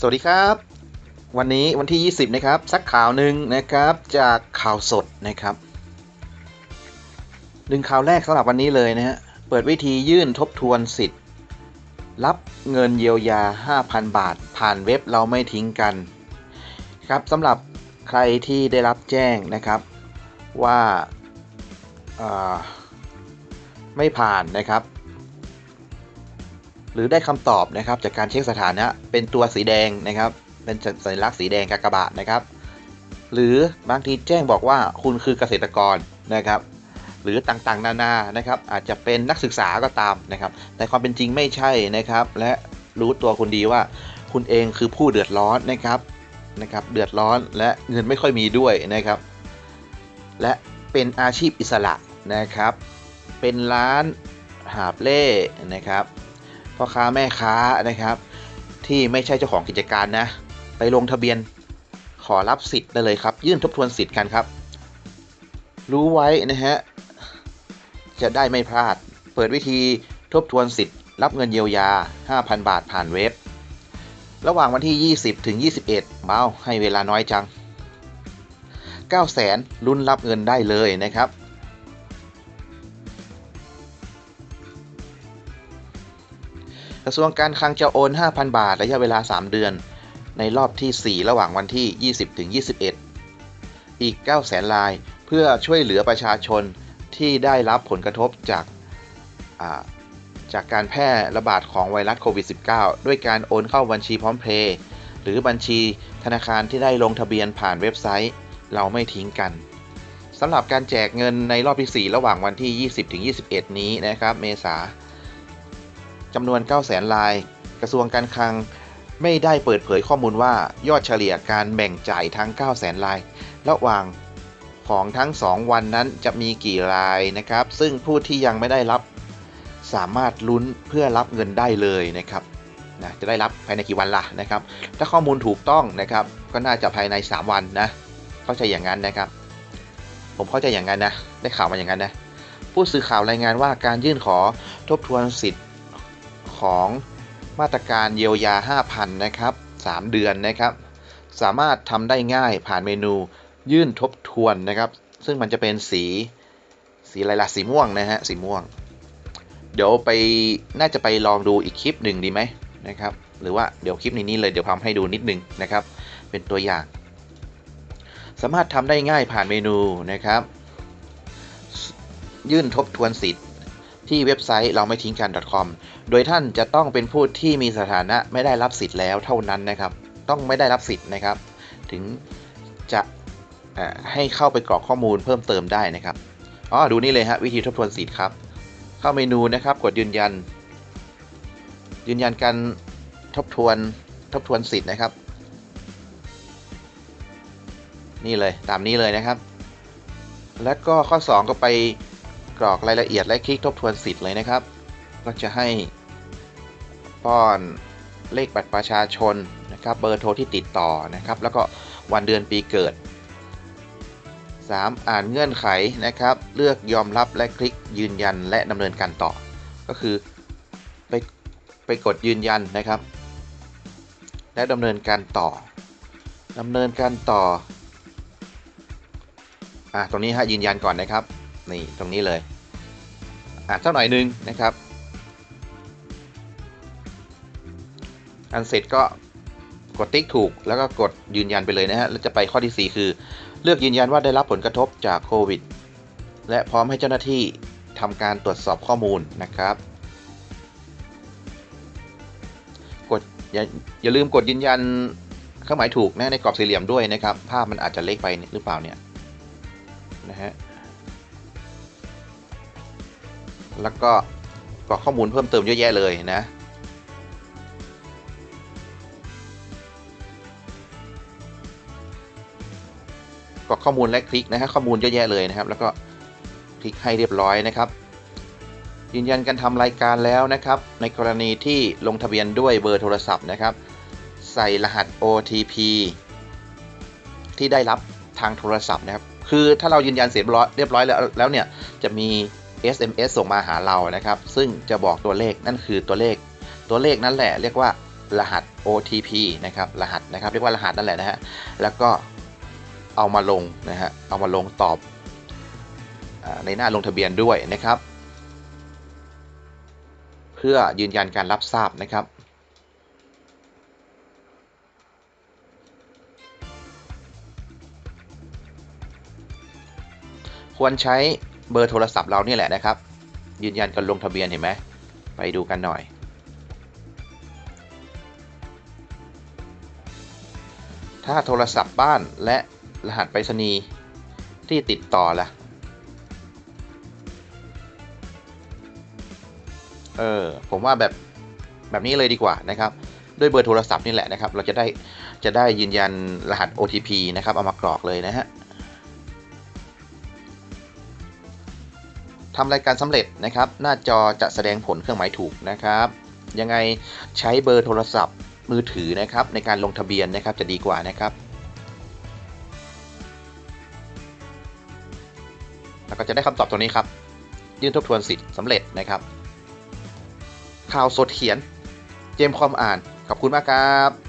สวัสดีครับ วันนี้วันที่ 20 นะครับ สักข่าวหนึ่งนะครับจากข่าวสดนะครับหนึ่งข่าวแรกสำหรับวันนี้เลยนะฮะเปิดวิธียื่นทบทวนสิทธิ์ รับเงินเยียวยา 5,000 บาท ผ่านเว็บเราไม่ทิ้งกันครับสำหรับใครที่ได้รับแจ้งนะครับว่าไม่ผ่านนะครับ รือได้คำตอบนะครับจากการเช็คสถานะเป็นตัวสีแดงนะครับ เป็นสัญลักษณ์สีแดงกากบาทนะครับ หรือบางทีแจ้งบอกว่าคุณคือเกษตรกรนะครับ หรือต่างๆ นานานะครับ อาจจะเป็นนักศึกษาก็ตามนะครับแต่ความเป็นจริงไม่ใช่นะครับ และรู้ตัวคุณดีว่าคุณเองคือผู้เดือดร้อนนะครับนะครับ เดือดร้อนและเงินไม่ค่อยมีด้วยนะครับ และเป็นอาชีพอิสระนะครับ เป็นร้านหาบเล่นะครับ พ่อค้าแม่ค้านะครับ ที่ไม่ใช่เจ้าของกิจการนะ ไปลงทะเบียนขอรับสิทธิ์ได้เลยครับ ยื่นทบทวนสิทธิ์กันครับ รู้ไว้นะฮะจะได้ไม่พลาด เปิดวิธีทบทวนสิทธิ์ รับเงินเยียวยา 5,000 บาทผ่านเว็บ ระหว่างวันที่ 20 ถึง 21เมาให้เวลาน้อยจัง 9 0 0แสนลุ้นรับเงินได้เลยนะครับ ระทรวงการคลังจะโอน 5,000 บาท ระยะเวลา 3 เดือน ในรอบที่ 4 ระหว่างวันที่ 20ถึง21 อีก 9 0 0แสนลาย เพื่อช่วยเหลือประชาชนที่ได้รับผลกระทบจากจากการแพร่ระบาดของไวรัสโควิด -19 ด้วยการโอนเข้าบัญชีพร้อมเพย์หรือบัญชีธนาคารที่ได้ลงทะเบียนผ่านเว็บไซต์ เราไม่ทิ้งกันสำหรับการแจกเงินในรอบที่ 4 ระหว่างวันที่ 20ถึง21 นี้นะครับ เมษา จำนวน9 0 0 0 0 ลาย กระทรวงการคลังไม่ได้เปิดเผยข้อมูลว่ายอดเฉลี่ยการแบ่งจ่ายทั้ง9 0 0 0 0 ลาย ระหว่างของทั้ง 2 วันนั้นจะมีกี่รายนะครับ ซึ่งผู้ที่ยังไม่ได้รับสามารถลุ้นเพื่อรับเงินได้เลยนะครับนะจะได้รับภายในกี่วันล่ะนะครับ ถ้าข้อมูลถูกต้องนะครับ ก็น่าจะภายใน 3 วันนะ เข้าใจอย่างนั้นนะครับ ผมเข้าใจอย่างนั้นนะ ได้ข่าวมาอย่างนั้นนะ ผู้สื่อข่าวรายงานว่าการยื่นขอทบทวนสิทธิ ของมาตรการเยียวยา 5,000 นะครับ 3 เดือนนะครับ สามารถทำได้ง่ายผ่านเมนูยื่นทบทวนนะครับ ซึ่งมันจะเป็นสีสีอะไรล่ะสีม่วงนะฮะสีม่วง เดี๋ยวไปน่าจะไปลองดูอีกคลิปหนึ่งดีไหมนะครับ หรือว่าเดี๋ยวคลิปนี้เลยเดี๋ยวทำให้ดูนิดนึงนะครับ เป็นตัวอย่าง สามารถทำได้ง่ายผ่านเมนูนะครับ ยื่นทบทวนสิทธิ์ที่เว็บไซต์เราไม่ทิ้งกัน .com โดยท่านจะต้องเป็นผู้ที่มีสถานะไม่ได้รับสิทธิ์แล้วเท่านั้นนะครับ ต้องไม่ได้รับสิทธิ์นะครับ ถึงจะให้เข้าไปกรอกข้อมูลเพิ่มเติมได้นะครับอ๋อดูนี่เลยฮะวิธีทบทวนสิทธิ์ครับ เข้าเมนูนะครับ กดยืนยัน ยืนยันการทบทวนทบทวนสิทธิ์นะครับ นี่เลยตามนี้เลยนะครับ แล้วก็ข้อ 2 ก็ไปกรอกรายละเอียดและคลิกทบทวนสิทธิ์เลยนะครับ ก็จะให้ ป้อนเลขบัตรประชาชนนะครับเบอร์โทรที่ติดต่อนะครับ แล้วก็วันเดือนปีเกิด 3. อ่านเงื่อนไขนะครับ เลือกยอมรับและคลิกยืนยันและดำเนินการต่อ ก็คือไปไปกดยืนยันนะครับ และดำเนินการต่อดำเนินการต่ออ่าตรงนี้ฮะยืนยันก่อนนะครับ นี่ตรงนี้เลยอ่านสักหน่อยนึงนะครับ อันเสร็จก็กดติ๊กถูกแล้วก็กดยืนยันไปเลยนะฮะ แล้วจะไปข้อที่ 4 คือ เลือกยืนยันว่าได้รับผลกระทบจากโควิด และพร้อมให้เจ้าหน้าที่ทำการตรวจสอบข้อมูลนะครับ กดอย่าอย่าลืมกดยืนยันเครื่องหมายถูกนะในกรอบสี่เหลี่ยมด้วยนะครับ ภาพมันอาจจะเล็กไปหรือเปล่าเนี่ยนะฮะ แล้วก็กรอกข้อมูลเพิ่มเติมเยอะแยะเลยนะ กรอกข้อมูลและคลิกนะฮะข้อมูลเยอะแยะเลยนะครับ แล้วก็คลิกให้เรียบร้อยนะครับ ยืนยันการทำรายการแล้วนะครับ ในกรณีที่ลงทะเบียนด้วยเบอร์โทรศัพท์นะครับ ใส่รหัส OTP ที่ได้รับทางโทรศัพท์นะครับ คือถ้าเรายืนยันเสร็จเรียบร้อยแล้วแล้วเนี่ยจะมี SMS ส่งมาหาเรานะครับ ซึ่งจะบอกตัวเลขนั่นคือตัวเลข ตัวเลขนั่นแหละเรียกว่ารหัส OTP นะครับ รหัสนะครับ เรียกว่ารหัสนั่นแหละนะฮะ แล้วก็ เอามาลงนะฮะเอามาลงตอบในหน้าลงทะเบียนด้วยนะครับ เพื่อยืนยันการรับทราบนะครับ ควรใช้เบอร์โทรศัพท์เรานี่แหละนะครับ ยืนยันการลงทะเบียนเห็นไหมไปดูกันหน่อยถ้าโทรศัพท์บ้านและ รหัสไปรษณีย์ที่ติดต่อล่ะ เออ ผมว่าแบบแบบนี้เลยดีกว่านะครับ ด้วยเบอร์โทรศัพท์นี่แหละนะครับ เราจะได้จะได้ยืนยันรหัส OTP นะครับ เอามากรอกเลยนะฮะทำรายการสำเร็จนะครับ หน้าจอจะแสดงผลเครื่องหมายถูกนะครับ ยังไงใช้เบอร์โทรศัพท์มือถือนะครับ ในการลงทะเบียนนะครับจะดีกว่านะครับ ก็จะได้คำตอบตัวนี้ครับ ยื่นทบทวนสิทธิ์สำเร็จนะครับข่าวสดเขียน เจมคอมอ่าน ขอบคุณมากครับ